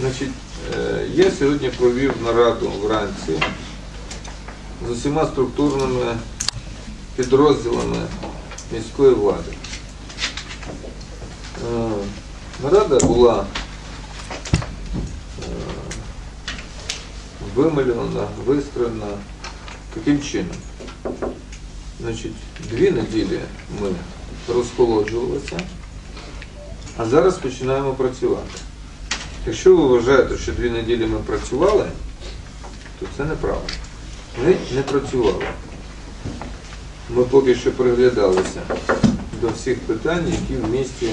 Значить, е, я сьогодні провів нараду вранці з усіма структурними підрозділами міської влади. Е, Нарада була е, вимальована, вистроєна таким чином. Значить, дві неділі ми розхолоджувалися, а зараз починаємо працювати. Якщо ви вважаєте, що дві неділі ми працювали, то це неправда. Ми не працювали. Ми поки що приглядалися до всіх питань, які в місті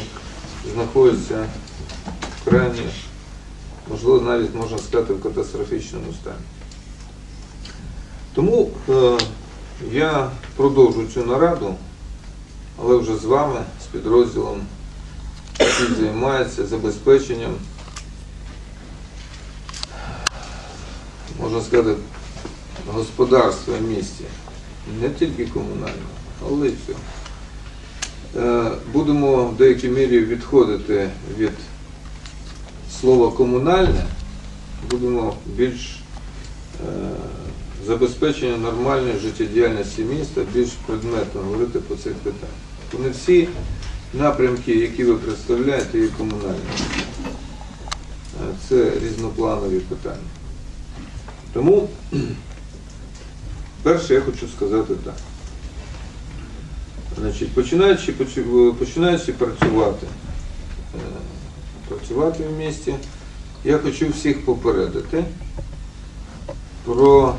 знаходяться в крайні, можливо, навіть можна сказати, в катастрофічному стані. Тому е, я продовжу цю нараду, але вже з вами, з підрозділом, який займається забезпеченням можна сказати, господарства місті, не тільки комунального, але й все. Е, Будемо в деякій мірі відходити від слова комунальне, будемо більш е, забезпечення нормальної життєдіяльності міста, більш предметно говорити по цих питаннях. Вони всі напрямки, які ви представляєте, є комунальні. Е, Це різнопланові питання. Тому, перше я хочу сказати так. Значить, починаючи, починаючи працювати, е, працювати в місті, я хочу всіх попередити про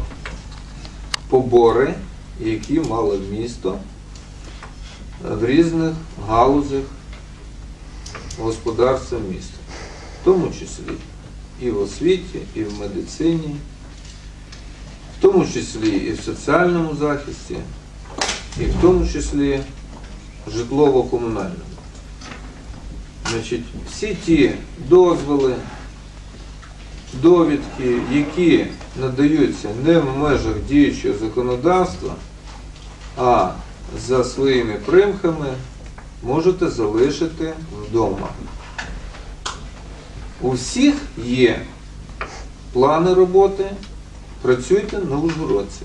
побори, які мало місто в різних галузях господарства міста, в тому числі і в освіті, і в медицині, тому числі і в соціальному захисті, і в тому числі житлово-комунальному. Значить, всі ті дозволи, довідки, які надаються не в межах діючого законодавства, а за своїми примхами можете залишити вдома. У всіх є плани роботи, працюйте на Ужгородці.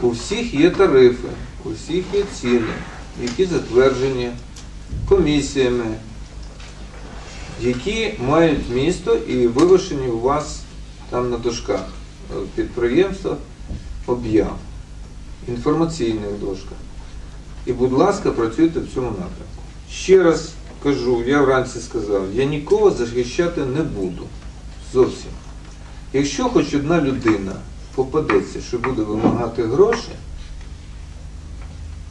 У всіх є тарифи, у всіх є ціни, які затверджені комісіями, які мають місто і вивішені у вас там на дошках підприємства об'яв, інформаційних дошках. І, будь ласка, працюйте в цьому напрямку. Ще раз кажу, я вранці сказав, я нікого захищати не буду. Зовсім. Якщо хоч одна людина попадеться, що буде вимагати гроші,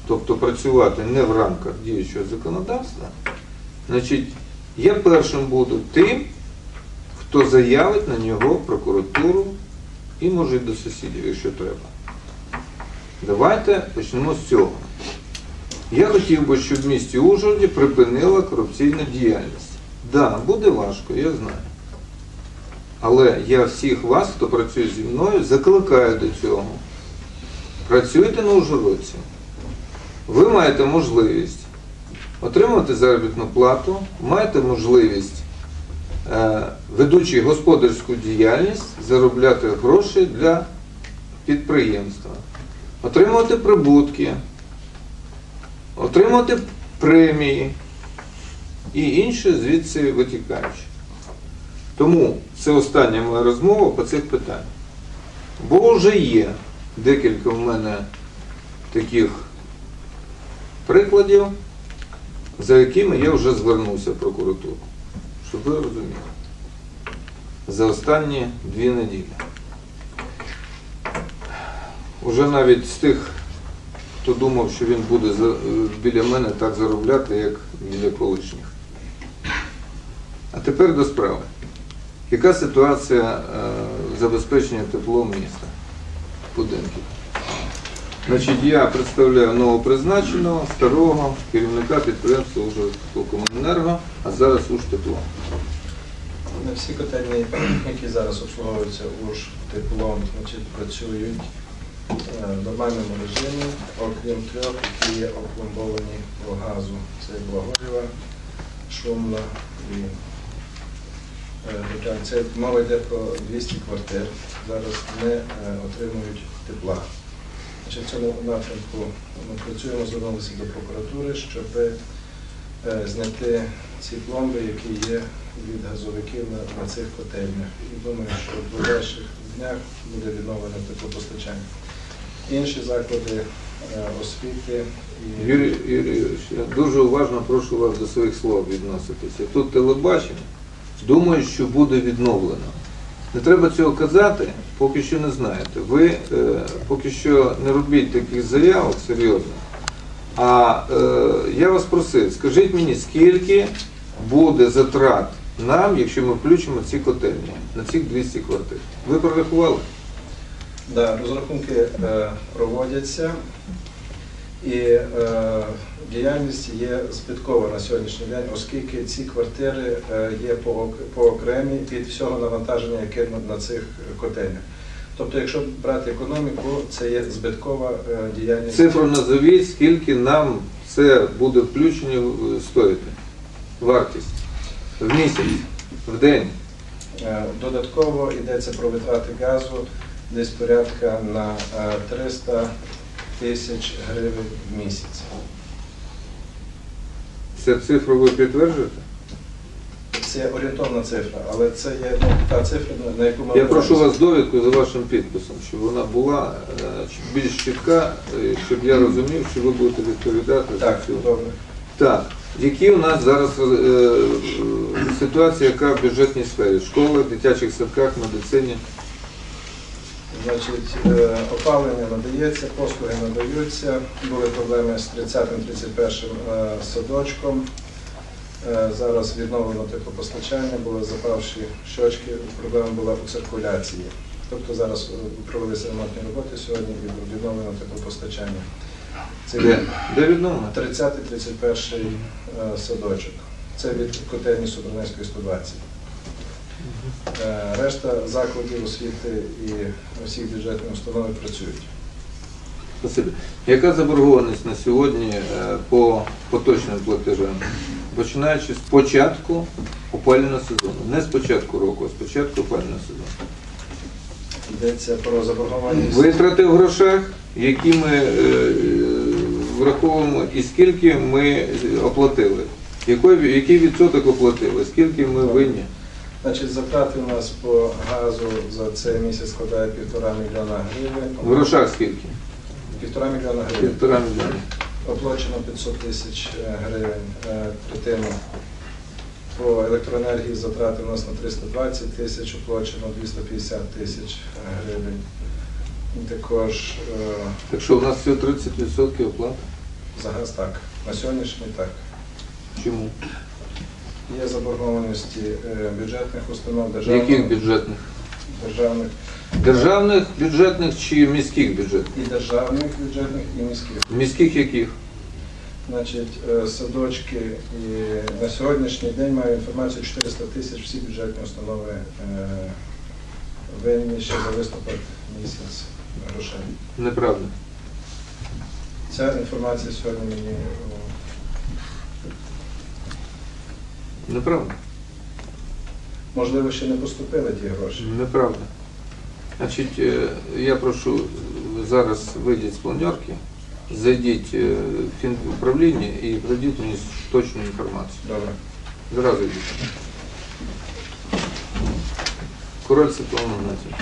тобто працювати не в рамках діючого законодавства, значить, я першим буду тим, хто заявить на нього прокуратуру і може до сусідів, якщо треба. Давайте почнемо з цього. Я хотів би, щоб в місті Ужгороді припинила корупційна діяльність. Так, да, буде важко, я знаю. Але я всіх вас, хто працює зі мною, закликаю до цього. Працюйте на Ужгородці. Ви маєте можливість отримати заробітну плату, маєте можливість, е, ведучи господарську діяльність, заробляти гроші для підприємства, отримувати прибутки, отримувати премії і інше звідси витікаючи. Тому це остання моя розмова по цих питаннях. Бо вже є декілька в мене таких прикладів, за якими я вже звернувся в прокуратуру. Щоб ви розуміли. За останні дві неділі. Уже навіть з тих, хто думав, що він буде біля мене так заробляти, як біля колишніх. А тепер до справи. Яка ситуація е, забезпечення теплом міста будинків? Значить, я представляю новопризначеного, старого керівника підприємства уже Ужгородкомуненерго, а зараз Ужтепло. На всі котельні, які зараз обслуговуються уж теплом, значить, працюють е, в нормальному режимі, окрім трьох, які є опломбовані по газу. Це Благорєва, Шумна і е. Це мова йде про 200 квартир. Зараз не отримують тепла. Значить, в цьому напрямку ми працюємо, звернулися до прокуратури, щоб е, зняти ці пломби, які є від газовиків на, на цих котельнях. І думаю, що в ближайших днях буде відновлено теплопостачання. Інші заклади е, освіти і Юрій Юрійович, я дуже уважно прошу вас до своїх слов відноситися. Тут телебачення, думаю, що буде відновлено. Не треба цього казати, поки що не знаєте. Ви е, поки що не робіть таких заявок серйозних. А е, я вас просив, скажіть мені, скільки буде затрат нам, якщо ми включимо ці котельні на цих 200 квартир? Ви прорахували? Да, розрахунки е, проводяться і е, діяльність є збиткова на сьогоднішній день, оскільки ці квартири е, є по- поокремі від всього навантаження, яке на, цих котельнях. Тобто, якщо брати економіку, це є збиткова е, діяльність. Цифру назовіть, скільки нам це буде включення е, стоїти. Вартість. В місяць, в день. Додатково йдеться про витрати газу десь порядка на е, 300 тисяч гривень в місяць. Цю цифру ви підтверджуєте? Це орієнтовна цифра, але це є ну, та цифра, на- яку ми Я прошу вас довідку за вашим підписом, щоб вона була е, більш чітка, е, щоб я розумів, що ви будете відповідати Так, за цю. добре. Так, які у нас зараз е, е, ситуація, яка в бюджетній сфері? Школи, дитячих садках, медицині? Значить, е, опалення надається, послуги надаються. Були проблеми з 30-31 е, садочком. Е, Зараз відновлено теплопостачання, були запавші щочки, проблема була у циркуляції. Тобто зараз провелися ремонтні роботи сьогодні і відновлено теплопостачання. Це відновлено? 30-31 е, садочок. Це від котельні Собранецької 120. Е, Решта закладів освіти і всіх бюджетних установ працюють. Спасибі. Яка заборгованість на сьогодні е, по поточним платежам? Починаючи з початку опалювального сезону. Не з початку року, а з початку опалювального сезону. Йдеться про заборгованість. Витрати в грошах, які ми е, е, враховуємо, і скільки ми оплатили. Який, який відсоток оплатили, скільки ми винні? Значить, затрати у нас по газу за цей місяць складає півтора мільйона гривень. В грошах скільки? Півтора мільйона гривень. Півтора мільйона. Оплачено 500 тисяч е, гривень е, третину. По електроенергії затрати у нас на 320 тисяч, оплачено 250 тисяч е, гривень. Також Так що у нас всього 30% оплата? за газ так. На сьогоднішній так. Чому? Є заборгованості е, бюджетних установ, державних, Яких бюджетних? державних Державних бюджетних чи міських бюджетних? і державних бюджетних, і міських. Міських яких? Значить, е, садочки і на сьогоднішній день маю інформацію 400 тисяч всі бюджетні установи е, винні ще за листопад місяць грошей. Неправда. Ця інформація сьогодні мені Неправда. можливо ще не поступили ті гроші. Неправда. Значить, е, я прошу зараз вийдіть з планерки, зайдіть е, в фінуправління і пройдіть мені точну інформацію. Добре. Зразу йдіть. Король Світлана Гнатівна.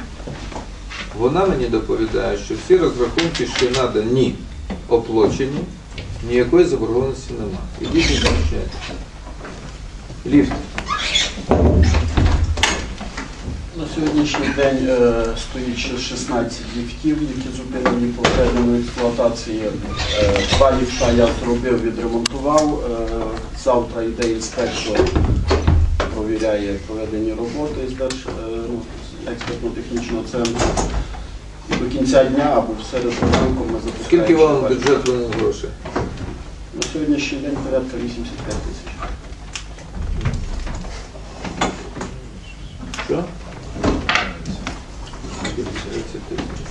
Вона мені доповідає, що всі розрахунки ще надані, оплачені, ніякої заборгованості нема. Ідіть і помічайте. Ліфт. На сьогоднішній день е, стоїть ще 16 ліфтів, які зупинені попередньої експлуатації. Е, Два ліфта я зробив, відремонтував. Е, Завтра йде інспектор, провіряє проведені роботи з е, ну, експертно-технічного центру. І до кінця дня або в середу ранку ми запускаємо. Скільки вам ще бюджет винен грошей? На сьогоднішній день порядка 85 тисяч. Що? 30 тисяч.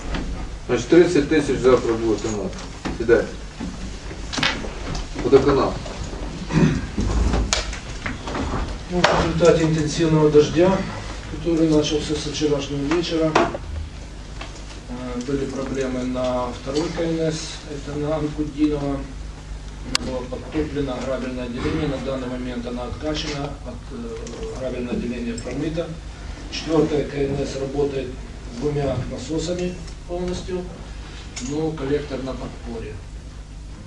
Значить 30 тисяч завтра будете мати. Сідайте. Водоканал. Ну, в результате интенсивного дождя, который начался со вчерашнего вечера, э, были проблемы на второй КНС, это на Анкудинова. Было подтоплено грабельное отделение, на данный момент она откачана, от э, грабельное отделение промыто. Четвертая КНС работает двумя насосами полностью, но коллектор на подпоре.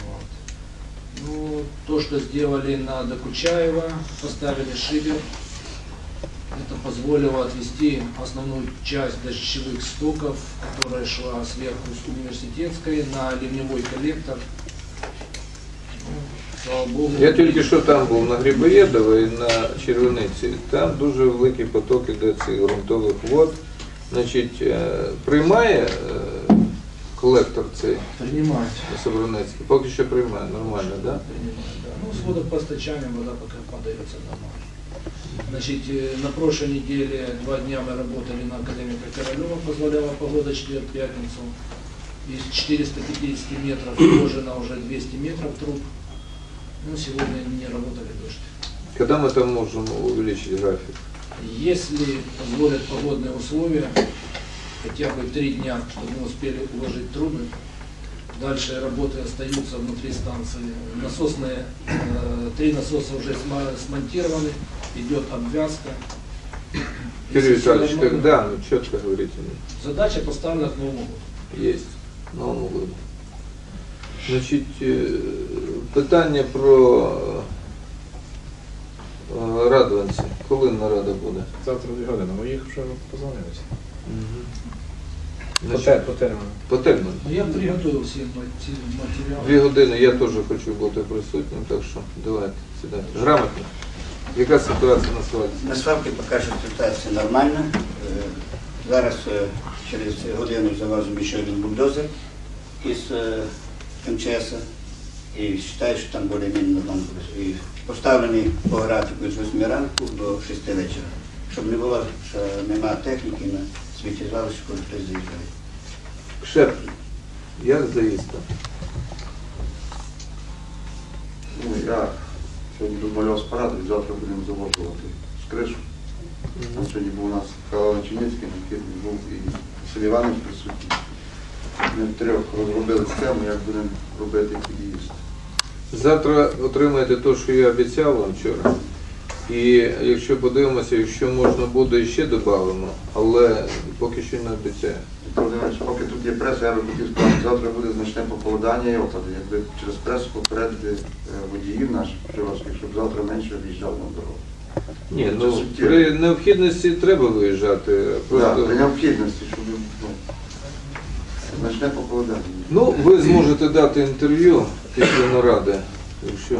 Вот. Ну, то, что сделали на Докучаева, поставили шибер, это позволило отвести основную часть дождевых стоков, которая шла сверху с университетской, на ливневой коллектор. Я тільки що там був на Грибоєдово і на Червониці. Там дуже великий поток іде цих ґрунтових вод. Значить, е, приймає е, колектор цей Принимать. Собранецький? Поки що приймає, нормально, так? Да? Принимать, да. Ну, с водопостачанием вода пока подается нормально. Значит, э, на прошлой неделе два дня мы работали на Академика Королева, позволяла погода четверг, пятницу. Из 450 метров вложено уже 200 метров труб. Ну, сегодня не работали дождь. Коли ми там можемо увеличити графік? Если позволят погодные условия, хотя бы три дня, чтобы мы успели уложить трубы, дальше работы остаются внутри станции. Насосные, э, три насоса уже сма- смонтированы, идет обвязка. Юрій Если всё Віталійович, нормально, когда? Ну, чітко говорите мені. Задача поставлена к Новому году. Є. Новому году. Значить, е, питання про е, радуванці. Коли нарада буде? Завтра дві години. Ми їх вже позвонилися. По, Значить, по терміну. по терміну. Я приготовил все мати- материалы. Дві години я теж хочу бути присутнім, так що давайте сідайте. Грамотно. Яка ситуація на свадьбі? На свалці поки що ситуація нормальна. Е, Зараз е, через годину завозимо ще один бульдозер із е, МЧС і вважаю, що там більш-менш нормально буде. І поставлений по графіку з 8 ранку до 6 вечора. Щоб не було, що немає техніки на сміттєзвалищі, коли хтось заїжджає. Шеп, як заїзд? Ну, я сьогодні дозволяв спарати, завтра будемо заводжувати з кришу. Там сьогодні був у нас Михайло Чинецький, Никитний був і Іванович присутній. Ми втрьох розробили схему, як будемо робити під'їзд. Завтра отримаєте те, що я обіцяв вам вчора. І якщо подивимося, якщо можна буде, ще додамо, але поки що не обіцяю. Віктор Володимирович, поки тут є преса, я би хотів сказати, завтра буде значне похолодання і опади. Якби через пресу попередити е, водіїв наших привозких, щоб завтра менше в'їжджав на дорогу. Ні, Це ну суттєво. при необхідності треба виїжджати. Просто при необхідності, щоб значне похолодання. Ну, ви зможете дати інтерв'ю після наради, якщо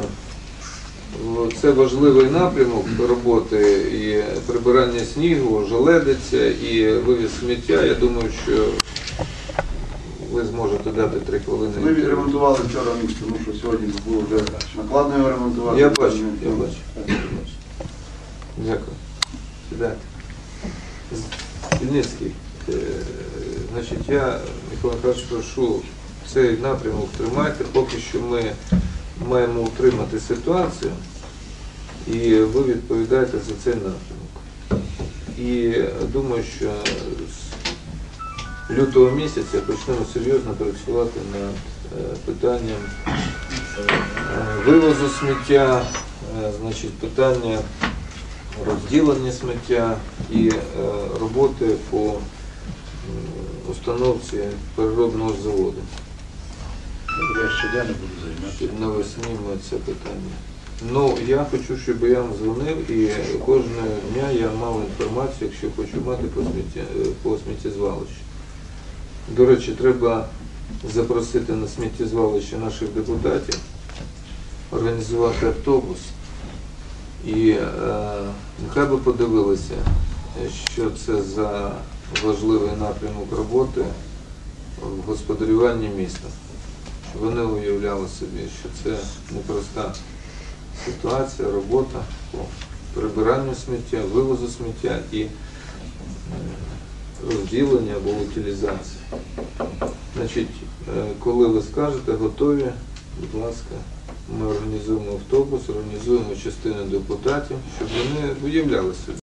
це важливий напрямок роботи і прибирання снігу, желедиця і вивіз сміття. Я думаю, що ви зможете дати три хвилини. Ми відремонтували вчора місто, тому що сьогодні було вже накладно ремонтувати. Я бачу, я бачу. Дякую. Сідайте. Е, Значить, я, Михайлович, прошу цей напрямок тримайте, поки що ми маємо утримати ситуацію, і ви відповідаєте за цей напрямок. І думаю, що з лютого місяця почнемо серйозно працювати над е, питанням е, вивозу сміття, е, значить, питання розділення сміття і роботи по установці переробного заводу. Я щоденно буду займатися. Навесні ми це питання. Ну, я хочу, щоб я вам дзвонив і кожного дня я мав інформацію, якщо хочу мати по, сміття, е, по сміттєзвалищу. До речі, треба запросити на сміттєзвалище наших депутатів, організувати автобус. І е, нехай би подивилися, що це за важливий напрямок роботи в господарюванні міста. Вони уявляли собі, що це непроста ситуація, робота по прибиранню сміття, вивозу сміття і е, розділення або утилізації. Значить, е, коли ви скажете, готові, будь ласка, Ми організуємо автобус, організуємо частину депутатів, щоб вони уявляли собі.